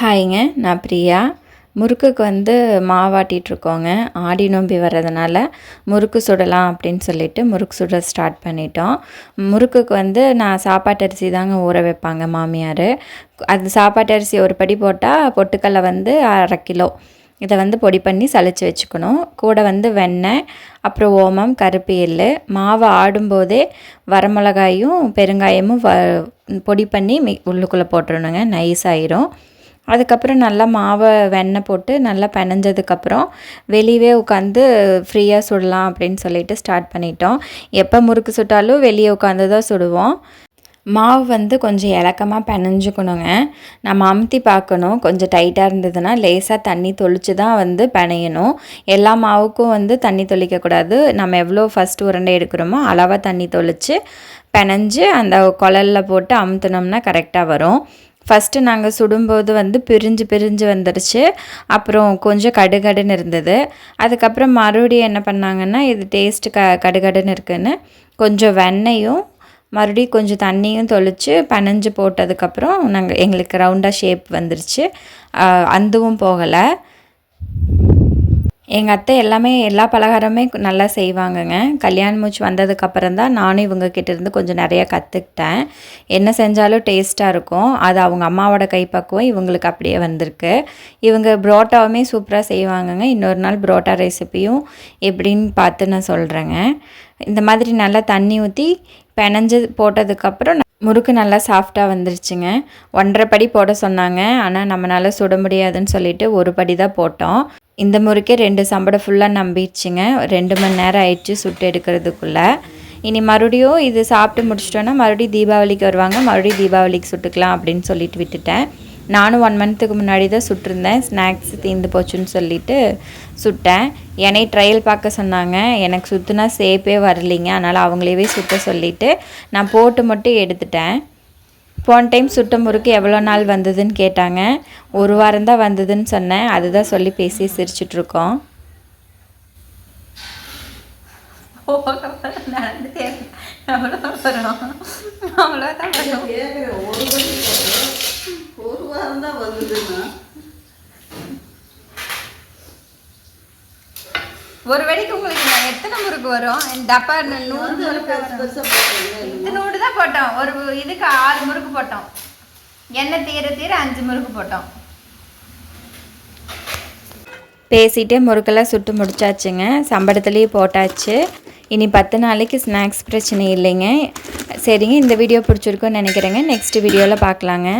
ஹாய்ங்க நான் பிரியா. முறுக்குக்கு வந்து மாவாட்டிகிட்ருக்கோங்க ஆடி நோம்பி வர்றதுனால முறுக்கு சுடலாம் அப்படின்னு சொல்லிட்டு முறுக்கு சுட ஸ்டார்ட் பண்ணிட்டோம். முறுக்குக்கு வந்து நான் சாப்பாட்டு அரிசி தாங்க ஊற வைப்பாங்க மாமியார். அது சாப்பாட்டு அரிசி ஒரு படி போட்டால் பொட்டுக்கடலை வந்து அரை கிலோ. இதை வந்து பொடி பண்ணி சளிச்சு வச்சுக்கணும். கூட வந்து வெண்ணெய் அப்புறம் ஓமம் கருப்பு எள் மாவை ஆடும்போதே வரமிளகாயும் பெருங்காயமும் வ பொடி பண்ணி மி உள்ளுக்குள்ளே போட்டுருணுங்க நைஸ் ஆயிரும். அதுக்கப்புறம் நல்லா மாவை வெண்ணெய் போட்டு நல்லா பினஞ்சதுக்கப்புறம் வெளியவே உட்காந்து ஃப்ரீயாக சுடலாம் அப்படின்னு சொல்லிட்டு ஸ்டார்ட் பண்ணிட்டோம். எப்போ முறுக்கு சுட்டாலும் வெளியே உட்காந்து தான் சுடுவோம். மாவு வந்து கொஞ்சம் இலக்கமாக பிணைஞ்சுக்கணுங்க. நம்ம அமுத்தி பார்க்கணும். கொஞ்சம் டைட்டாக இருந்ததுன்னா லேசாக தண்ணி தொளிச்சு தான் வந்து பிணையணும். எல்லா மாவுக்கும் வந்து தண்ணி தொளிக்கக்கூடாது நம்ம எவ்வளோ ஃபஸ்ட்டு உருண்டை எடுக்கிறோமோ அளவாக தண்ணி தொளிச்சு பிணைஞ்சு அந்த குழலில் போட்டு அமுத்துனோம்னா கரெக்டாக வரும். ஃபஸ்ட்டு நாங்கள் சுடும்போது வந்து பிரிஞ்சு பிரிஞ்சு வந்துடுச்சு அப்புறம் கொஞ்சம் கடுகடுன்னு இருந்தது. அதுக்கப்புறம் மறுபடியும் என்ன பண்ணாங்கன்னா இது டேஸ்ட்டு க கடுகடுன்னு இருக்குன்னு கொஞ்சம் வெண்ணையும் மறுபடியும் கொஞ்சம் தண்ணியும் தொளித்து பனஞ்சு போட்டதுக்கப்புறம் நாங்கள் எங்களுக்கு ரவுண்டாக ஷேப் வந்துருச்சு. அந்துவும் போகலை. எங்கள் அத்தை எல்லாமே எல்லா பலகாரமே நல்லா செய்வாங்கங்க. கல்யாணம் மூச்சு வந்ததுக்கப்புறம் தான் நானும் இவங்கக்கிட்ட இருந்து கொஞ்சம் நிறையா கற்றுக்கிட்டேன் என்ன செஞ்சாலும் டேஸ்ட்டாக இருக்கும். அது அவங்க அம்மாவோட கைப்பக்குவம் இவங்களுக்கு அப்படியே வந்திருக்கு. இவங்க புரோட்டாவுமே சூப்பராக செய்வாங்கங்க. இன்னொரு நாள் புரோட்டா ரெசிப்பியும் எப்படின்னு பார்த்து நான் சொல்கிறேங்க இந்த மாதிரி நல்லா தண்ணி ஊற்றி பெனஞ்சு போட்டதுக்கப்புறம் முறுக்கு நல்லா சாஃப்டாக வந்துருச்சுங்க. ஒன்றரை படி போட சொன்னாங்க. ஆனால் நம்மளால் சுட முடியாதுன்னு சொல்லிட்டு ஒரு படி தான் போட்டோம். இந்த முறுக்கே ரெண்டு சம்படை ஃபுல்லாக நம்பிடுச்சுங்க. ரெண்டு மணி நேரம் ஆயிடுச்சு சுட்டு எடுக்கிறதுக்குள்ளே. இனி மறுபடியும் இது சாப்பிட்டு முடிச்சிட்டோன்னா மறுபடியும் தீபாவளிக்கு வருவாங்க. மறுபடியும் தீபாவளிக்கு சுட்டுக்கலாம் அப்படின்னு சொல்லிட்டு விட்டுட்டேன். நானும் ஒன் மந்த்துக்கு முன்னாடி தான் சுட்டிருந்தேன். ஸ்நாக்ஸ் தீர்ந்து போச்சுன்னு சொல்லிட்டு சுட்டேன். என்னை ட்ரையல் பார்க்க சொன்னாங்க. எனக்கு சுற்றுனா சேப்பே வரலிங்க. அதனால் அவங்களேவே சுட்ட சொல்லிவிட்டு நான் போட்டு மட்டும் எடுத்துட்டேன். போன டைம் சுட்ட முறுக்கு எவ்வளோ நாள் வந்ததுன்னு கேட்டாங்க. ஒரு வாரம் தான் வந்ததுன்னு சொன்னேன். அதுதான் சொல்லி பேசி சிரிச்சிட்ருக்கோம் ஒரு வாரம் தான் வந்ததுன்னு. ஒரு வெடிக்கு உங்களுக்கு எத்தனை முறுக்கு வரும்? டப்பா நூறு முறுக்கு நூறு தான் போட்டோம். ஒரு இதுக்கு ஆறு முறுக்கு போட்டோம். எண்ணெய் தீர தீர அஞ்சு முறுக்கு போட்டோம். பேசிகிட்டே முறுக்கெல்லாம் சுட்டு முடிச்சாச்சுங்க. சம்பளத்துலேயே போட்டாச்சு. இனி பத்து நாளைக்கு ஸ்நாக்ஸ் பிரச்சனை இல்லைங்க. சரிங்க இந்த வீடியோ பிடிச்சிருக்குன்னு நினைக்கிறேங்க. நெக்ஸ்ட் வீடியோவில் பார்க்கலாங்க.